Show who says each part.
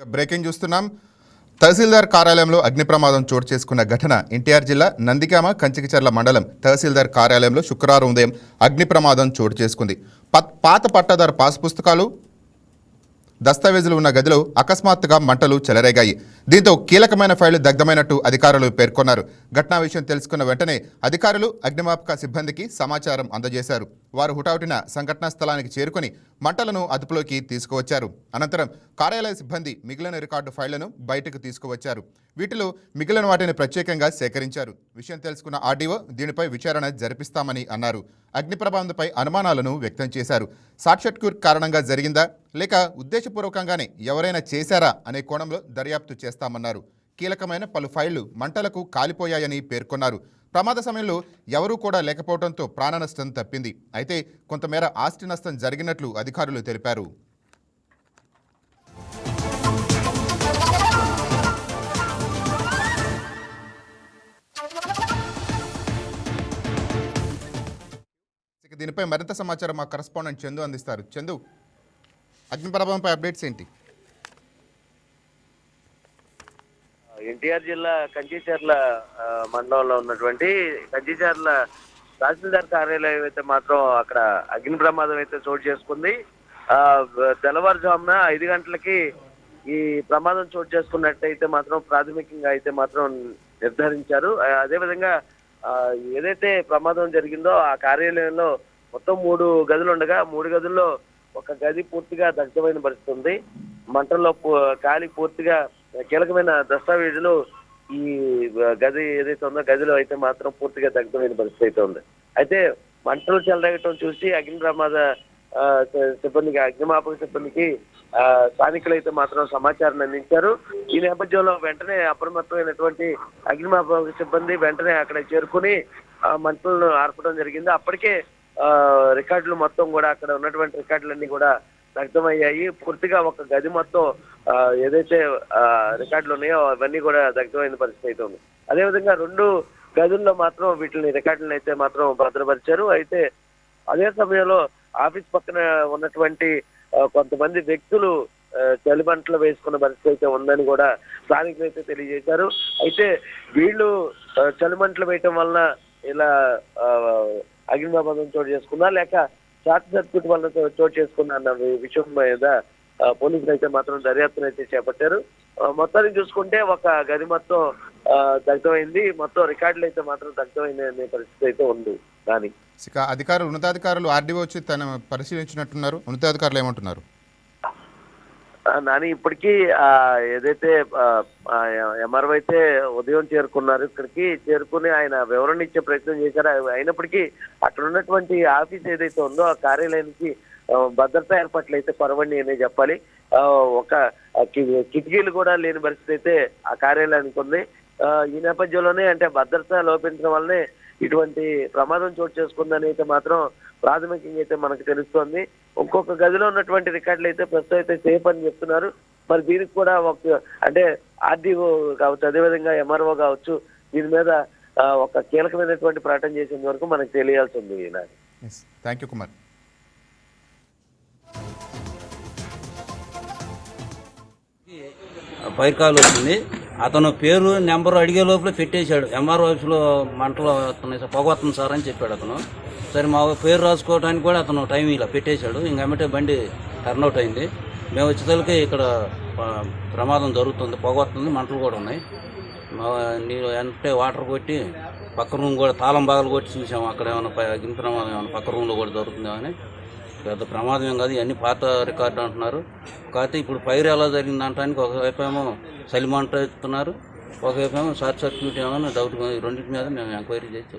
Speaker 1: Breaking చూస్తున్నాం. తహసీల్దార్ కార్యాలయంలో అగ్ని ప్రమాదం చోటు చేసుకున్న ఘటన ఎన్టీఆర్ జిల్లా నందిగామ కంచికిచర్ల మండలం తహసీల్దార్ కార్యాలయంలో శుక్రవారం ఉదయం అగ్ని ప్రమాదం చోటు చేసుకుంది. పాత పట్టాదారు పాస్ పుస్తకాలు దస్తావేజులు ఉన్న గదిలో అకస్మాత్తుగా మంటలు చెలరేగాయి. దీంతో కీలకమైన ఫైళ్ళు దగ్ధమైనట్టు అధికారులు పేర్కొన్నారు. ఘటనా విషయం తెలుసుకున్న వెంటనే అధికారులు అగ్నిమాపక సిబ్బందికి సమాచారం అందజేశారు. వారు హుటాహుటిన సంఘటనా స్థలానికి చేరుకొని మంటలను అదుపులోకి తీసుకువచ్చారు. అనంతరం కార్యాలయ సిబ్బంది మిగిలిన రికార్డు ఫైళ్ళను బయటకు తీసుకువచ్చారు. వీటిలో మిగిలిన వాటిని ప్రత్యేకంగా సేకరించారు. విషయం తెలుసుకున్న ఆర్డీఓ దీనిపై విచారణ జరిపిస్తామని అన్నారు. అగ్ని ప్రమాదంపై అనుమానాలను వ్యక్తం చేశారు. షార్ట్షట్కూర్ కారణంగా జరిగిందా? లేక ఉద్దేశపూర్వకంగానే ఎవరైనా చేశారా అనే కోణంలో దర్యాప్తు చేస్తామన్నారు. కీలకమైన పలు ఫైళ్ళు మంటలకు కాలిపోయాయని పేర్కొన్నారు. ప్రమాద సమయంలో ఎవరూ కూడా లేకపోవడంతో ప్రాణ నష్టం తప్పింది. అయితే కొంతమేర ఆస్తి నష్టం జరిగినట్లు అధికారులు తెలిపారు. దీనిపై మరింత సమాచారం మా కరస్పాండెంట్ చందు అందిస్తారు. చందు అగ్ని ప్రభావంపై అప్డేట్స్ ఏంటి?
Speaker 2: ఎన్టీఆర్ జిల్లా కంచిచర్ల మండలంలో ఉన్నటువంటి కంచిచర్ల తహసీల్దార్ కార్యాలయం అయితే మాత్రం అక్కడ అగ్ని ప్రమాదం అయితే చోటు చేసుకుంది. ఆ తెల్లవారుజామున ఐదు గంటలకి ఈ ప్రమాదం చోటు చేసుకున్నట్టయితే మాత్రం ప్రాథమికంగా అయితే మాత్రం నిర్ధారించారు. అదే అదేవిధంగా ఏదైతే ప్రమాదం జరిగిందో ఆ కార్యాలయంలో మొత్తం మూడు గదులు ఉండగా మూడు గదుల్లో ఒక గది పూర్తిగా దగ్ధమైన పరిస్థితి ఉంది. మంటల్లో పూ- కాలి పూర్తిగా కీలకమైన దస్తావేజులు ఈ గది ఏదైతే ఉందో గదిలో అయితే మాత్రం పూర్తిగా దగ్ధమైన పరిస్థితి అయితే ఉంది. అయితే మంటలు చెలరేగటం చూసి అగ్ని ప్రమాద సిబ్బందికి అగ్నిమాపక సిబ్బందికి ఆ, స్థానికులు అయితే మాత్రం సమాచారం అందించారు. ఈ నేపథ్యంలో వెంటనే అప్రమత్తమైనటువంటి అగ్నిమాపక సిబ్బంది వెంటనే అక్కడ చేరుకుని ఆ మంటలను ఆర్పడం జరిగింది. అప్పటికే ఆ, రికార్డులు మొత్తం కూడా అక్కడ ఉన్నటువంటి రికార్డులన్నీ కూడా దగ్ధమయ్యాయి. పూర్తిగా ఒక గది మొత్తం ఆ, ఏదైతే ఆ, రికార్డులు ఉన్నాయో అవన్నీ కూడా దగ్ధమైన పరిస్థితి అయితే ఉంది. అదేవిధంగా రెండు గదుల్లో మాత్రం వీటిని రికార్డులను అయితే మాత్రం భద్రపరిచారు. అయితే అదే సమయంలో ఆఫీస్ పక్కన ఉన్నటువంటి కొంతమంది వ్యక్తులు ఆ, చలిమంటలు వేసుకున్న పరిస్థితి అయితే ఉందని కూడా స్థానికులు అయితే తెలియజేశారు. అయితే వీళ్ళు చలిమంటలు వేయటం వలన ఇలా ఆ, చోటు చేసుకున్నా లేక షార్ట్ సర్క్యూట్ వల్ల చోటు చేసుకున్న విషయం మీద పోలీసులు అయితే మాత్రం దర్యాప్తును అయితే చేపట్టారు. మొత్తాన్ని మొత్తానికి చూసుకుంటే ఒక గది మొత్తం దగ్ధమైంది. మొత్తం రికార్డులు అయితే మాత్రం దగ్ధమైంది అనే పరిస్థితి అయితే ఉంది దాని
Speaker 1: అధికారులు ఉన్నతాధికారులు ఆర్డీఓ వచ్చి తను పరిశీలించినట్టున్నారు. ఉన్నతాధికారులు ఏమంటున్నారు?
Speaker 2: నాని ఇప్పటికీ ఆ, ఏదైతే ఎంఆర్ఓ అయితే ఉదయం చేరుకున్నారు ఇక్కడికి చేరుకుని ఆయన వివరణ ఇచ్చే ప్రయత్నం చేశారు. అయినప్పటికీ అక్కడ ఉన్నటువంటి ఆఫీస్ ఏదైతే ఉందో ఆ కార్యాలయానికి భద్రతా ఏర్పాట్లు అయితే కొరవండి అనే చెప్పాలి. ఆ, ఒక కిటికీలు కూడా లేని పరిస్థితి అయితే ఆ కార్యాలయానికి ఉంది. ఆ, ఈ నేపథ్యంలోనే అంటే భద్రత లోపించడం వల్లనే ఇటువంటి ప్రమాదం చోటు చేసుకుందని అయితే మాత్రం ప్రాథమికంగా అయితే మనకు తెలుస్తోంది. ఒక్కొక్క గదిలో ఉన్నటువంటి రికార్డులు అయితే ప్రస్తుతం అయితే సేఫ్ అని చెప్తున్నారు. మరి దీనికి కూడా ఒక అంటే ఆర్డీఓ కావచ్చు అదేవిధంగా ఎంఆర్ఓ కావచ్చు దీని మీద ఒక కీలకమైనటువంటి ప్రకటన చేసేంత వరకు మనకు తెలియాల్సి ఉంది
Speaker 1: థ్యాంక్ యూ కుమార్
Speaker 3: వచ్చింది. అతను పేరు నెంబర్ అడిగే లోపల పెట్టేశాడు. ఎంఆర్ ఆఫీస్లో మంటలు వస్తున్నాయి సార్ పొగ వస్తుంది సార్ అని చెప్పాడు అతను. సరే మా పేరు రాసుకోవడానికి కూడా అతను టైం ఇలా పెట్టేశాడు. ఇంక అమ్మటే బండి టర్న్అవుట్ అయింది. మేము వచ్చేసరికి ఇక్కడ ప్రమాదం జరుగుతుంది పొగ వస్తుంది మంటలు కూడా ఉన్నాయి. మా నీరు అంటే వాటర్ కొట్టి పక్క రూమ్ కూడా తాళం బాగలు కొట్టి చూసాము అక్కడ ఏమైనా ప- అగ్ని ప్రమాదం ఏమైనా పక్క రూమ్లో కూడా జరుగుతుందేమని పెద్ద ప్రమాదం ఏం కాదు ఇవన్నీ పాత రికార్డు అంటున్నారు. కాకపోతే ఇప్పుడు ఫైర్ ఎలా జరిగింది అంటానికి ఒకవైపు ఏమో సలిమంట ఎత్తుతున్నారు ఒకవైపు ఏమో షార్ట్ సర్క్యూట్ ఏమో డౌట్ రెండింటి మీద మేము ఎంక్వైరీ చేసి